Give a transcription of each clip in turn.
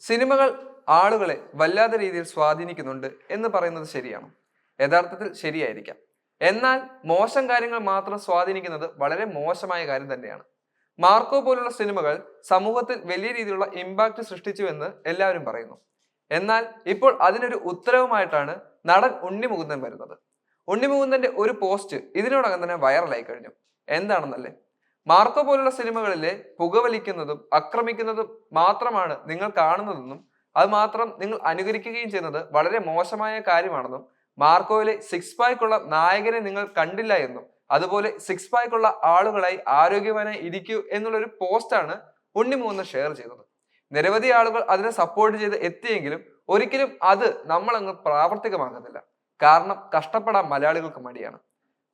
സിനിമകൾ ആളുകളെ വല്ലാത്ത രീതിയിൽ സ്വാധീനിക്കുന്നുണ്ട് എന്ന് പറയുന്നത് ശരിയാണ്. യഥാർത്ഥത്തിൽ ശരിയായിരിക്കാം. എന്നാൽ മോശം കാര്യങ്ങൾ മാത്രം സ്വാധീനിക്കുന്നത് വളരെ മോശമായ കാര്യം തന്നെയാണ്. മാർക്കോ പോലുള്ള സിനിമകൾ സമൂഹത്തിൽ വലിയ രീതിയിലുള്ള ഇമ്പാക്റ്റ് സൃഷ്ടിച്ചു എന്ന് എല്ലാവരും പറയുന്നു. എന്നാൽ ഇപ്പോൾ അതിനൊരു ഉത്തരവുമായിട്ടാണ് നടൻ ഉണ്ണിമുകുന്ദൻ വരുന്നത്. ഉണ്ണിമുകുന്ദന്റെ ഒരു പോസ്റ്റ് ഇതിനോടകം തന്നെ വൈറലായി കഴിഞ്ഞു. എന്താണെന്നല്ലേ? മാർക്കോ പോലുള്ള സിനിമകളിലെ പുകവലിക്കുന്നതും ആക്രമിക്കുന്നതും മാത്രമാണ് നിങ്ങൾ കാണുന്നതെന്നും അത് മാത്രം നിങ്ങൾ അനുകരിക്കുകയും ചെയ്യുന്നത് വളരെ മോശമായ കാര്യമാണെന്നും മാർക്കോയിലെ സിക്സ് പായ്ക്കുള്ള നായകനെ നിങ്ങൾ കണ്ടില്ല എന്നും അതുപോലെ സിക്സ് പായ്ക്കുള്ള ആളുകളായി ആരോഗ്യവാനായി ഇരിക്കൂ എന്നുള്ളൊരു പോസ്റ്റാണ് ഉണ്ണിമൂന്ന് ഷെയർ ചെയ്തത്. നിരവധി ആളുകൾ അതിനെ സപ്പോർട്ട് ചെയ്ത് എത്തിയെങ്കിലും ഒരിക്കലും അത് നമ്മളങ്ങ് പ്രാവർത്തികമാകുന്നില്ല. കാരണം കഷ്ടപ്പെടാൻ മലയാളികൾക്ക് മടിയാണ്.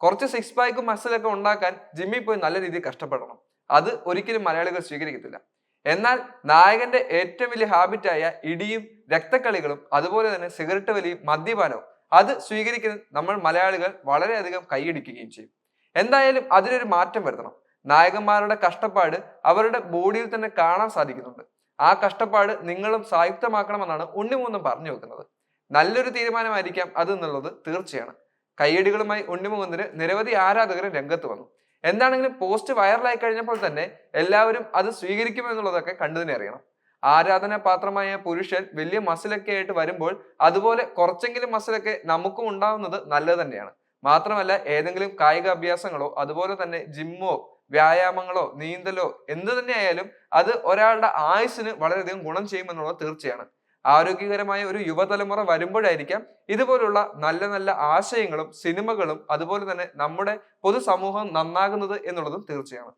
കുറച്ച് സിക്സ് പാക്കും മസിലൊക്കെ ഉണ്ടാക്കാൻ ജിമ്മിൽ പോയി നല്ല രീതിയിൽ കഷ്ടപ്പെടണം. അത് ഒരിക്കലും മലയാളികൾ സ്വീകരിക്കത്തില്ല. എന്നാൽ നായകന്റെ ഏറ്റവും വലിയ ഹാബിറ്റായ ഇടിയും രക്തക്കളികളും അതുപോലെ തന്നെ സിഗരറ്റ് വലിയും മദ്യപാനവും അത് സ്വീകരിക്കുന്ന നമ്മൾ മലയാളികൾ വളരെയധികം കൈയടിക്കുകയും ചെയ്യും. എന്തായാലും അതിനൊരു മാറ്റം വരുത്തണം. നായകന്മാരുടെ കഷ്ടപ്പാട് അവരുടെ ബോഡിയിൽ തന്നെ കാണാൻ സാധിക്കുന്നുണ്ട്. ആ കഷ്ടപ്പാട് നിങ്ങളും സായുക്തമാക്കണമെന്നാണ് ഉണ്ണിമൂന്നും പറഞ്ഞു വെക്കുന്നത്. നല്ലൊരു തീരുമാനമായിരിക്കാം അത് എന്നുള്ളത് തീർച്ചയാണ്. കയ്യടികളുമായി ഉണ്ണിമുകുന്ദന് നിരവധി ആരാധകർ രംഗത്ത് വന്നു. എന്താണെങ്കിലും പോസ്റ്റ് വൈറലായി കഴിഞ്ഞപ്പോൾ തന്നെ എല്ലാവരും അത് സ്വീകരിക്കുമെന്നുള്ളതൊക്കെ കണ്ടതിനെ അറിയണം. ആരാധന പാത്രമായ പുരുഷൻ വലിയ മസിലൊക്കെ ആയിട്ട് വരുമ്പോൾ അതുപോലെ കുറച്ചെങ്കിലും മസിലൊക്കെ നമുക്കും ഉണ്ടാവുന്നത് നല്ലത് തന്നെയാണ്. മാത്രമല്ല ഏതെങ്കിലും കായിക അഭ്യാസങ്ങളോ അതുപോലെ തന്നെ ജിമ്മോ വ്യായാമങ്ങളോ നീന്തലോ എന്ത് തന്നെ ആയാലും അത് ഒരാളുടെ ആയുസ്സിന് വളരെയധികം ഗുണം ചെയ്യുമെന്നുള്ളത് തീർച്ചയാണ്. ആരോഗ്യകരമായ ഒരു യുവതലമുറ വരുമ്പോഴായിരിക്കാം ഇതുപോലുള്ള നല്ല നല്ല ആശയങ്ങളും സിനിമകളും അതുപോലെ തന്നെ നമ്മുടെ പൊതുസമൂഹം നന്നാകുന്നത് എന്നുള്ളതും തീർച്ചയാണ്.